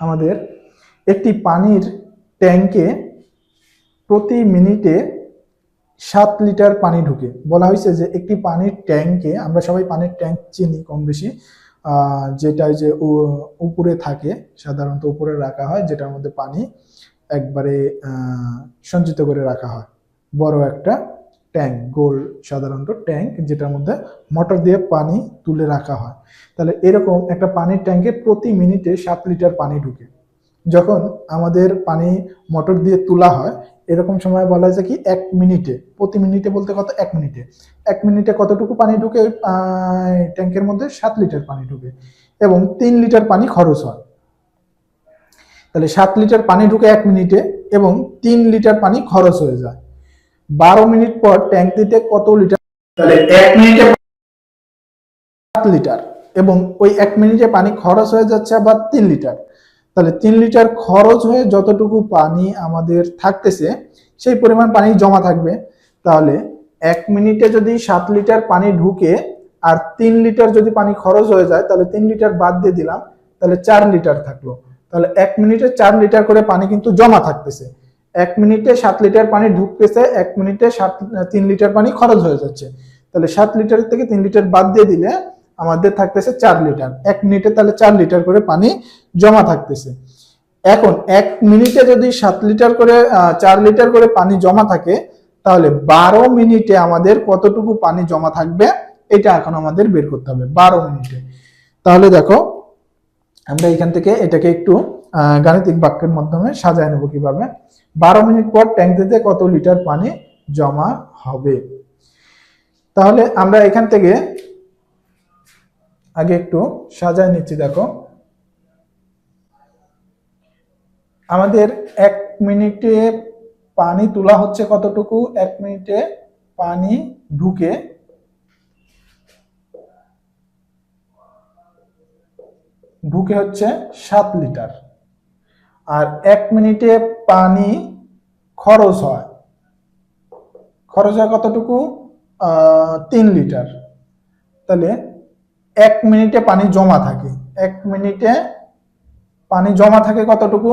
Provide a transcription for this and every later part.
আমাদের একটি পানির ট্যাঙ্কে প্রতি মিনিটে সাত লিটার পানি ঢুকে। বলা হয়েছে যে একটি পানির ট্যাঙ্কে আমরা সবাই পানির ট্যাঙ্ক চিনি কম বেশি যেটা যে উপরে থাকে, সাধারণত উপরে রাখা হয়, যেটার মধ্যে পানি একবারে সঞ্চিত করে রাখা হয়। বড় একটা ট্যাঙ্ক, গোল সাধারণত ট্যাঙ্ক যেটার মধ্যে মোটর দিয়ে পানি তুলে রাখা হয়। তাহলে এরকম একটা পানির ট্যাঙ্কে প্রতি মিনিটে সাত লিটার পানি ঢুকে। যখন আমাদের পানি মোটর দিয়ে তোলা হয়, এরকম সময় বলা যায় কি, এক মিনিটে, প্রতি মিনিটে বলতে কত? এক মিনিটে। এক মিনিটে কতটুকু পানি ঢুকে? ট্যাঙ্কের মধ্যে সাত লিটার পানি ঢুকে এবং তিন লিটার পানি খরচ হয়। তাহলে সাত লিটার পানি ঢুকে এক মিনিটে এবং তিন লিটার পানি খরচ হয়ে যায়। বারো মিনিট পর ট্যাঙ্কিতে কত লিটার তাহলে এক মিনিটে সাত লিটার এবং ওই এক মিনিটে পানি খরচ হয়ে যাচ্ছে আবার তিন লিটার তাহলে তিন লিটার খরচ হয়ে যতটুকু পানি আমাদের থাকতেছে, সেই পরিমাণ পানি জমা থাকবে। তাহলে এক মিনিটে যদি সাত লিটার পানি ঢুকে আর তিন লিটার যদি পানি খরচ হয়ে যায়, তাহলে তিন লিটার বাদ দিয়ে দিলাম, তাহলে চার লিটার থাকল। তাহলে এক মিনিটে চার লিটার করে পানি কিন্তু জমা থাকতেছে। এক মিনিটে সাত লিটার পানি ঢুকতেছে, এক মিনিটে সাত, তিন লিটার পানি খরচ হয়ে যাচ্ছে। তাহলে সাত লিটার থেকে তিন লিটার বাদ দিয়ে দিলে আমাদের থাকতেছে চার লিটার। এক মিনিটে তাহলে চার লিটার করে পানি জমা থাকতেছে। এখন এক মিনিটে যদি সাত লিটার করে চার লিটার করে পানি জমা থাকে, তাহলে বারো মিনিটে আমাদের কতটুকু পানি জমা থাকবে, এটা এখন আমাদের বের করতে হবে, বারো মিনিটে। তাহলে দেখো, আমরা এখান থেকে এটাকে একটু গাণিতিক বাক্যের মাধ্যমে সাজায় নেব কীভাবে? বারো মিনিট পর ট্যাঙ্কিতে কত লিটার পানি জমা হবে? তাহলে আমরা এখান থেকে আগে একটু সাজায় নিচ্ছি, দেখো। আমাদের এক মিনিটে পানি তোলা হচ্ছে কতটুকু? এক মিনিটে পানি ঢুকে ঢুকে হচ্ছে সাত লিটার। আর এক মিনিটে পানি খরচ হয়। খরচ হয় কতটুকু? তিন লিটার। তাহলে এক মিনিটে পানি জমা থাকে। এক মিনিটে পানি জমা থাকে কতটুকু?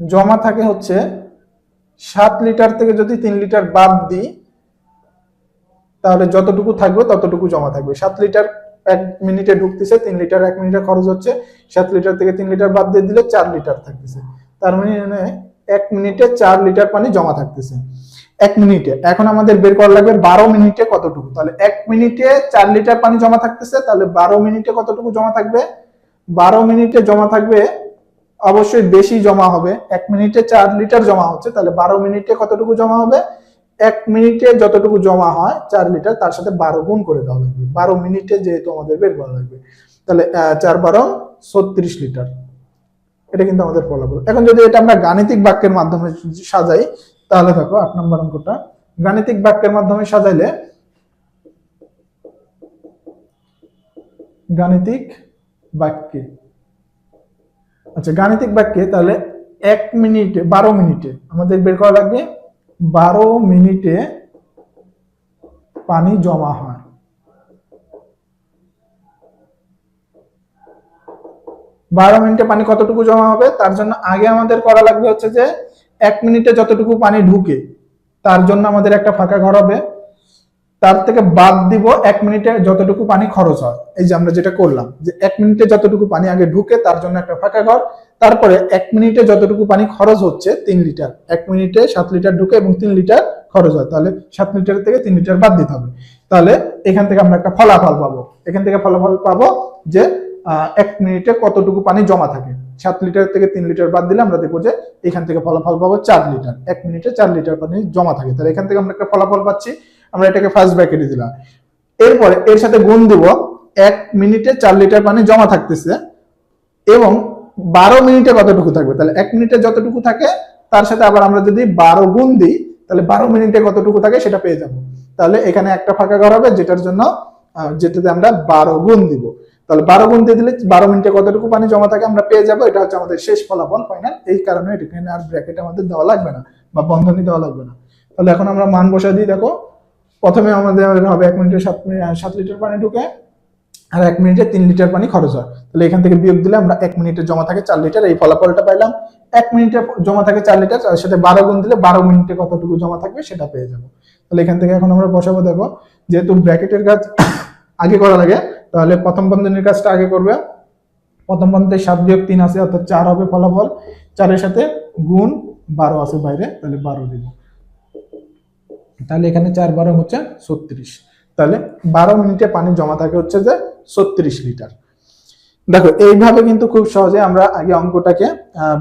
জমা থাকে হচ্ছে সাত লিটার থেকে যদি তিন লিটার বাদ দিই, তাহলে যতটুকু থাকবে ততটুকু জমা থাকবে। সাত লিটার এক মিনিটে ঢুকতেছে, তিন লিটার, এক মিনিটে খরচ হচ্ছে, সাত লিটার থেকে তিন লিটার বাদ দিয়ে দিলে চার লিটার থাকতেছে। তার মানে এক মিনিটে চার লিটার পানি জমা থাকতেছে। এক মিনিটে, এখন আমাদের বের করা লাগবে বারো মিনিটে কতটুকু? তাহলে এক মিনিটে চার লিটার পানি জমা থাকতেছে, তাহলে বারো মিনিটে কতটুকু জমা থাকবে? বারো মিনিটে জমা থাকবে, অবশ্যই বেশি জমা হবে। এক মিনিটে চার লিটার জমা হচ্ছে, তাহলে বারো মিনিটে কতটুকু জমা হবে? এক মিনিটে যতটুকু জমা হয় চার লিটার, তার সাথে বারো গুণ করে দেওয়া লাগবে। বারো মিনিটে যেহেতু আমাদের বের করা লাগবে। তাহলে চার বারো ছত্রিশ লিটার। এটা কিন্তু আমাদের ফলাফল। এখন যদি এটা আমরা গাণিতিক বাক্যের মাধ্যমে সাজাই, তাহলে দেখো, আট নম্বর অঙ্কটা। গাণিতিক বাক্যের মাধ্যমে সাজাইলে গাণিতিক বাক্যে। আচ্ছা গাণিতিক বাক্যে তাহলে এক মিনিটে, বারো মিনিটে আমাদের বের করা লাগবে বারো মিনিটে পানি জমা হয়। বারো মিনিটে পানি কতটুকু জমা হবে? তার জন্য আগে আমাদের করা লাগবে হচ্ছে যে, এক মিনিটে যতটুকু পানি ঢুকে, তার জন্য আমাদের একটা ফাঁকা ঘর হবে। তার থেকে বাদ দিব এক মিনিটে যতটুকু পানি খরচ হয়। এই যে আমরা যেটা করলাম, যে এক মিনিটে যতটুকু পানি আগে ঢুকে, তার জন্য একটা ফাঁকা ঘর। তারপরে এক মিনিটে যতটুকু পানি খরচ হচ্ছে, তিন লিটার। এক মিনিটে সাত লিটার ঢুকে এবং তিন লিটার খরচ হয়। তাহলে সাত লিটার থেকে তিন লিটার বাদ দিতে হবে। তাহলে এখান থেকে আমরা একটা ফলাফল পাবো। এখান থেকে ফলাফল পাবো যে এক মিনিটে কতটুকু পানি জমা থাকে। সাত লিটার থেকে তিন লিটার বাদ দিলে আমরা দেখব যে, এখান থেকে ফলাফল পাবো চার লিটার। এক মিনিটে চার লিটার পানি জমা থাকে। তাহলে এখান থেকে আমরা একটা ফলাফল পাচ্ছি। আমরা এটাকে ফার্স্ট ব্র্যাকেটে দিলাম। এরপরে এর সাথে গুণ দিব, এক মিনিটে চার লিটার পানি জমা থাকতেছে এবং বারো মিনিটে কতটুকু থাকবে? তাহলে এক মিনিটে যতটুকু থাকে, তার সাথে আবার আমরা যদি বারো গুণ দিই, তাহলে বারো মিনিটে কতটুকু থাকে সেটা পেয়ে যাব। তাহলে এখানে একটা ফাঁকা ঘর হবে, যেটার জন্য যেটাতে আমরা বারো গুণ দিব। তাহলে বারো গুণ দিয়ে দিলে বারো মিনিটে কতটুকু পানি জমা থাকে আমরা পেয়ে যাব, এটা হচ্ছে আমাদের শেষ ফলাফল ফাইনাল এই কারণে এখানে আর ব্র্যাকেট আমাদের দেওয়া লাগবে না, বা বন্ধনী দেওয়া লাগবে না। তাহলে এখন আমরা মান বসা দিই, দেখো। প্রথমে আমাদের হবে এক মিনিটে সাত মিনিট সাত লিটার পানি ঢুকে আর এক মিনিটে তিন লিটার পানি খরচ হয়। তাহলে এখান থেকে বিয়োগ দিলে আমরা এক মিনিটে জমা থাকে চার লিটার, এই ফলাফলটা পাইলাম। এক মিনিটে জমা থাকে চার লিটার, তার সাথে বারো গুণ দিলে বারো মিনিটে কতটুকু জমা থাকবে সেটা পেয়ে যাব। তাহলে এখান থেকে এখন আমরা বসাবো, দেখো, যেহেতু ব্র্যাকেটের কাজ আগে করা লাগে, তাহলে প্রথম বন্ধনীর কাজটা আগে করবে। প্রথম বন্ধনীতে সাত বিয়োগ তিন আছে, অর্থাৎ চার হবে ফলাফল। চারের সাথে গুণ বারো আছে বাইরে, তাহলে বারো দিব। তাহলে এখানে চার বারো হচ্ছে ছত্রিশ। তাহলে বারো মিনিটে পানি জমা থাকে হচ্ছে যে ছত্রিশ লিটার। দেখো, এইভাবে কিন্তু খুব সহজে আমরা আগে অঙ্কটাকে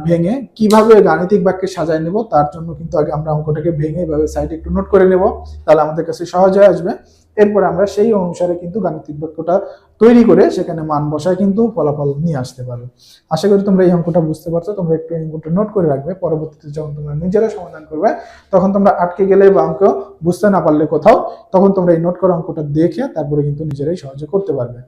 ভেঙে কীভাবে গাণিতিক বাক্যে সাজায় নেব, তার জন্য কিন্তু আগে আমরা অঙ্কটাকে ভেঙে এভাবে সাইডে একটু নোট করে নেব। তাহলে আমাদের কাছে সহজ হয়ে আসবে। এরপরে আমরা সেই অনুসারে কিন্তু গাণিতিক বাক্যটা তৈরি করে সেখানে মান বসায় কিন্তু ফলাফল নিয়ে আসতে পারবে আশা করি তোমরা এই অঙ্কটা বুঝতে পারছ। তোমরা একটু অঙ্কটা নোট করে রাখবে। পরবর্তীতে যখন তোমরা নিজেরা সমাধান করবে, তখন তোমরা আটকে গেলে বা অঙ্ক বুঝতে না পারলে কোথাও, তখন তোমরা এই নোট করা অঙ্কটা দেখে তারপরে কিন্তু নিজেরাই সহজে করতে পারবে।